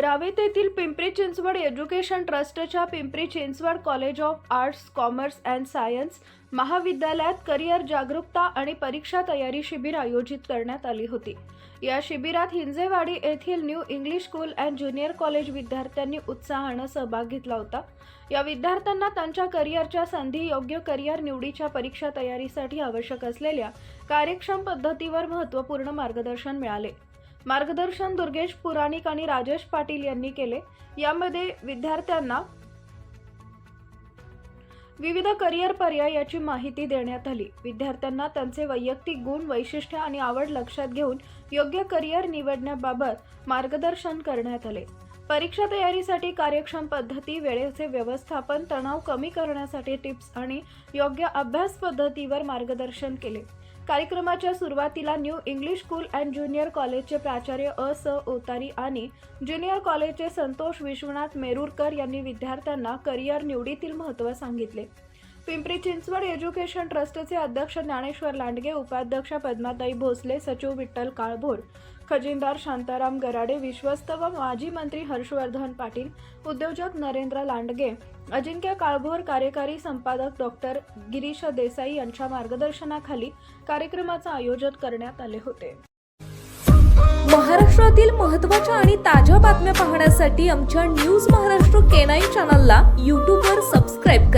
रावेत येथील पिंपरी चिंचवड एज्युकेशन ट्रस्टच्या Pimpri Chinchwad college of arts commerce and science महाविद्यालयात करिअर जागरूकता आणि परीक्षा तयारी शिबिर आयोजित करण्यात आली होती. या शिबिरात हिंजेवाडी येथील new English school and junior college विद्यार्थ्यांनी उत्साहानं सहभाग घेतला होता. या विद्यार्थ्यांना त्यांच्या करिअरच्या संधी योग्य करिअर निवडीच्या परीक्षा तयारीसाठी आवश्यक असलेल्या कार्यक्षम पद्धतीवर महत्त्वपूर्ण मार्गदर्शन मिळाले. मार्गदर्शन दुर्गेश पुराणिक आणि राजेश पाटील यांनी केले. यामध्ये विद्यार्थ्यांना विविध करिअर पर्यायाची माहिती देण्यात आली. विद्यार्थ्यांना त्यांचे वैयक्तिक गुण वैशिष्ट्य आणि आवड लक्षात घेऊन योग्य करिअर निवडण्याबाबत मार्गदर्शन करण्यात आले. परीक्षा तयारीसाठी कार्यक्षम पद्धती वेळेचे व्यवस्थापन तणाव कमी करण्यासाठी टिप्स आणि योग्य अभ्यास पद्धतीवर मार्गदर्शन केले. कार्यक्रमाच्या सुरुवातीला new English school and junior कॉलेजचे प्राचार्य अ स ओतारी आणि ज्युनियर कॉलेजचे संतोष विश्वनाथ मेरूरकर यांनी विद्यार्थ्यांना करिअर निवडीतील महत्त्व सांगितले. पिंपरी चिंचवड एज्युकेशन ट्रस्टचे अध्यक्ष ज्ञानेश्वर लांडगे उपाध्यक्ष पद्माताई भोसले सचिव विठ्ठल काळभोर खजिनदार शांताराम गराडे विश्वस्त व माजी मंत्री हर्षवर्धन पाटील उद्योजक नरेंद्र लांडगे अजिंक्य काळभोर कार्यकारी संपादक डॉक्टर गिरीश देसाई यांच्या मार्गदर्शनाखाली कार्यक्रमाचं आयोजन करण्यात आले होते. महाराष्ट्रातील महत्त्वाच्या आणि ताज्या बातम्या पाहण्यासाठी आमच्या न्यूज महाराष्ट्र केनाई चॅनलला यूट्यूबवर सबस्क्राईब करा.